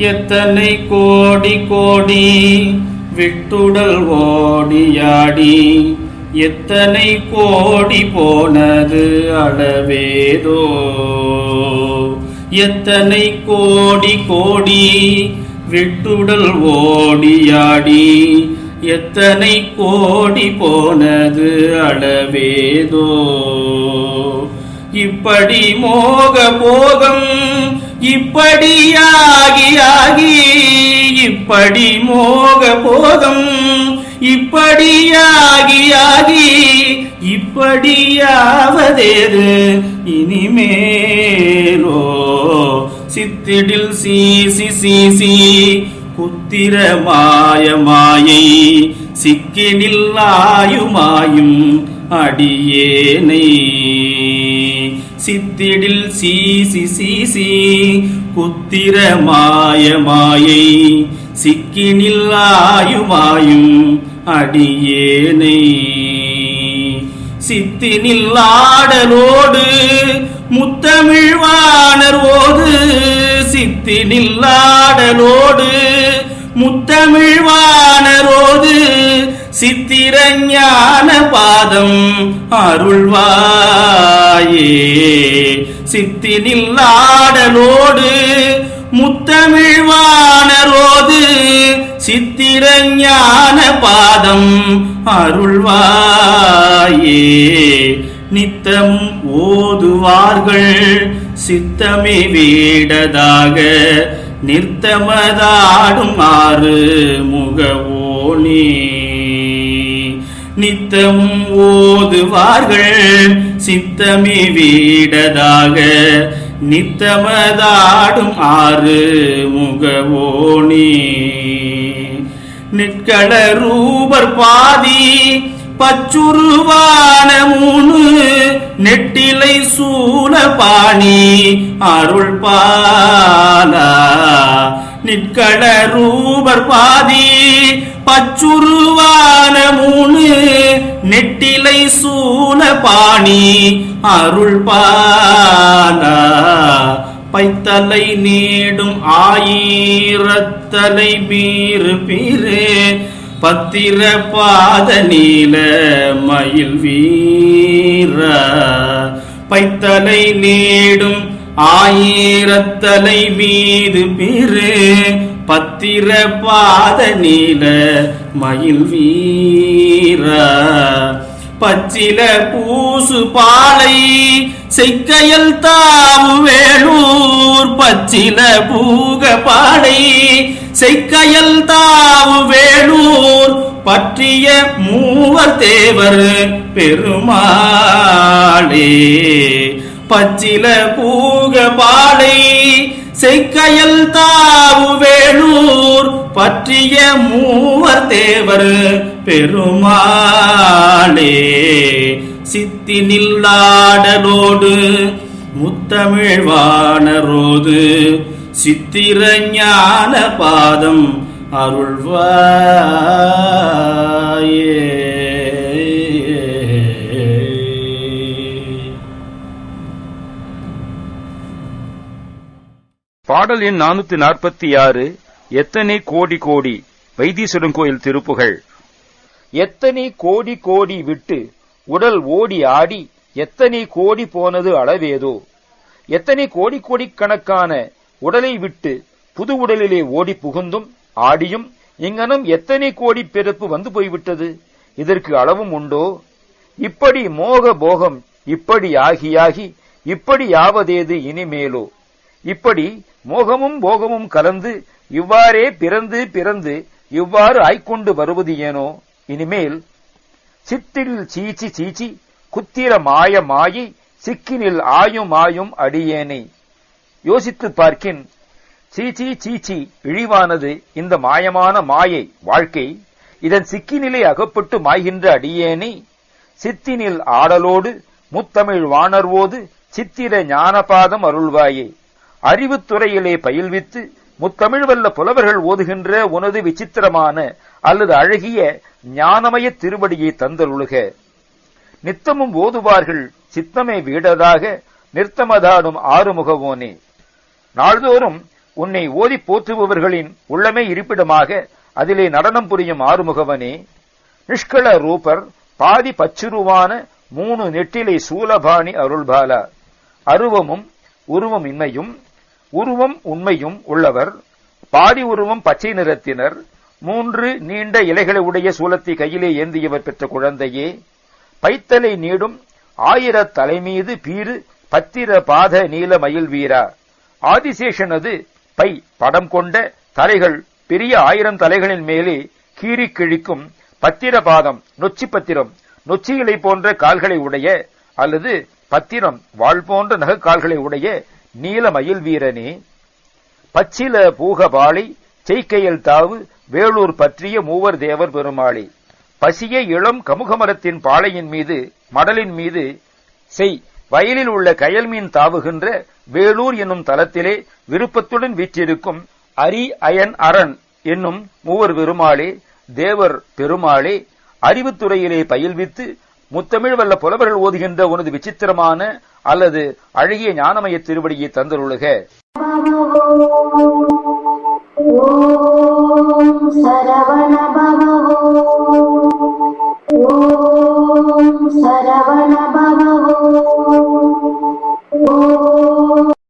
எத்தனை கோடி கோடி விட்டுடல் ஓடியாடி எத்தனை கோடி போனது அளவேதோ. எத்தனை கோடி கோடி விட்டுடல் ஓடியாடி. எத்தனை கோடி போனது அளவேதோ. இப்படி மோக போகம் இப்படியாகி ஆகி இப்படி மோக போகம் இப்படியாகி ஆகி. இப்படியாவதேது இனிமே? சித்திடில் சீசி சீசி குத்திர மாய மாயை சிக்கினில் ஆயுமாயும் அடியேனை. சித்திடில் சீசி சீசி குத்திர மாய மாயை சிக்கினில் ஆயுமாயும் அடியேனை. சித்தினில் ஆடலோடு முத்தமிழ்வாணர் ஓது சித்தினில் ஆடலோடு முத்தமிழ்வானரோது சித்திரஞான பாதம் அருள்வாயே. சித்தினில் ஆடலோடு முத்தமிழ்வானரோது சித்திரஞான பாதம் அருள்வாயே. நித்தம் ஓதுவார்கள். சித்தமே வீடதாக நிறுத்தமதாடும் ஆறு முகவோனே. நித்தம் ஓதுவார்கள். சித்தமே வீடதாக நித்தமதாடும் ஆறு முகவோனே. நிற்கள ரூபர் பாதி பச்சுருவான மூணு நெட்டிலை சூல பாணி அருள் பாலா. நிற்கள ரூபர் பாதி பச்சுருவான மூணு நெட்டிலை சூல பாணி அருள் பாலா. பைத்தலை நீடும் ஆயிரத்தலை பீறு பீரே பத்திர பாத நீல மயில் வீர பைத்தலை நேடும் ஆயிரத்தலை மீது பிறு பத்திர பாத நீல மயில் வீர. பச்சில பூசு பாலை செய்கையல் தாவு வேளூர் பச்சில பூக பாலை செய்கையல் தாவு வேளூர் பற்றிய மூவர் தேவர் பெருமாளே. பச்சில பூக பாலை செய்கையல் தாவு வேளூர் பற்றிய மூவர் தேவர் பெருமாளே. சித்தி நில்லாடலோடு முத்தமிழ்வானரோது சித்திர ஞான பாதம் அருள்வாயே. பாடல் எண் நானூத்தி நாற்பத்தி ஆறு எத்தனை கோடி கோடி வைத்தீஸ்வரன் கோயில் திருப்புகள். எத்தனை கோடி கோடி விட்டு உடல் ஓடி ஆடி எத்தனை கோடி போனது அளவேதோ. எத்தனை கோடி கோடிக்கணக்கான உடலை விட்டு புது உடலிலே ஓடி புகுந்தும் ஆடியும் இங்கனம் எத்தனை கோடி பிறப்பு வந்து போய்விட்டது? இதற்கு அளவும் உண்டோ? இப்படி மோக போகம் இப்படி ஆகியாகி இப்படி யாவதேது இனிமேலோ? இப்படி மோகமும் போகமும் கலந்து இவ்வாறே பிறந்து பிறந்து இவ்வாறு ஆய்க்கொண்டு வருவது ஏனோ? இனிமேல் சித்தில் சீச்சி சீச்சி குத்திர மாய மாயை சிக்கினில் ஆயும் ஆயும் அடியேனை. யோசித்துப் பார்க்கின் சீச்சி சீச்சி இழிவானது இந்த மாயமான மாயை வாழ்க்கை இதன் சிக்கினிலே அகப்பட்டு மாய்கின்ற அடியேனை சித்தினில் ஆடலோடு முத்தமிழ் வாணர்வோது சித்திர ஞானபாதம் அருள்வாயே. அறிவுத்துறையிலே பயில்வித்து முத்தமிழ் வல்ல புலவர்கள் ஓதுகின்ற உனது விசித்திரமான அல்லது அழகிய ஞானமய திருவடியை தந்தருளுக. நித்தமும் ஓதுவார்கள் சித்தமே வீடதாக நிறுத்தமதாடும் ஆறுமுகவோனே. நாள்தோறும் உன்னை ஓதி போற்றுபவர்களின் உள்ளமே இருப்பிடமாக அதிலே நடனம் புரியும் ஆறுமுகவனே. நிஷ்கள ரூபர் பாதி பச்சுருவான மூணு நெட்டிலை சூலபாணி அருள்பாலா. அருவமும் உருவம் இன்மையும் உருவம் உண்மையும் உள்ளவர் பாதி உருவம் பச்சை நிறத்தினர் மூன்று நீண்ட இலைகளை உடைய சூலத்தை கையிலே ஏந்தியவர் பெற்ற குழந்தையே பைத்தலை நீடும் ஆயிரத் தலைமீது பீறு பத்திர பாத நீல மயில் வீரா. ஆதிசேஷனது பை படம் கொண்ட தலைகள் பெரிய ஆயிரம் தலைகளின் மேலே கீறி கிழிக்கும் பத்திர பாதம் நொச்சி பத்திரம் நொச்சி இலை போன்ற கால்களை உடைய அல்லது பத்திரம் வாள் போன்ற நகக்கால்களை உடைய நீல மயில் வீரனே பச்சில பூகபாளி செய்கையல் தாவு வேலூர் பற்றிய மூவர் தேவர் பெருமாளி. பசிய இளம் கமுகமரத்தின் பாளையின் மீது மடலின் மீது செய் வயலில் உள்ள கயல் மீன் தாவுகின்ற வேலூர் என்னும் தலத்திலே விருப்பத்துடன் வீற்றிருக்கும் அரி அயன் அரண் என்னும் மூவர் பெருமாளே தேவர் பெருமாளே அறிவுத்துறையிலே பயில்வித்து முத்தமிழ் வல்ல புலவர்கள் ஓதுகின்ற உனது விசித்திரமான அல்லது அழகிய ஞானமய திருவடியை தந்தருளுக.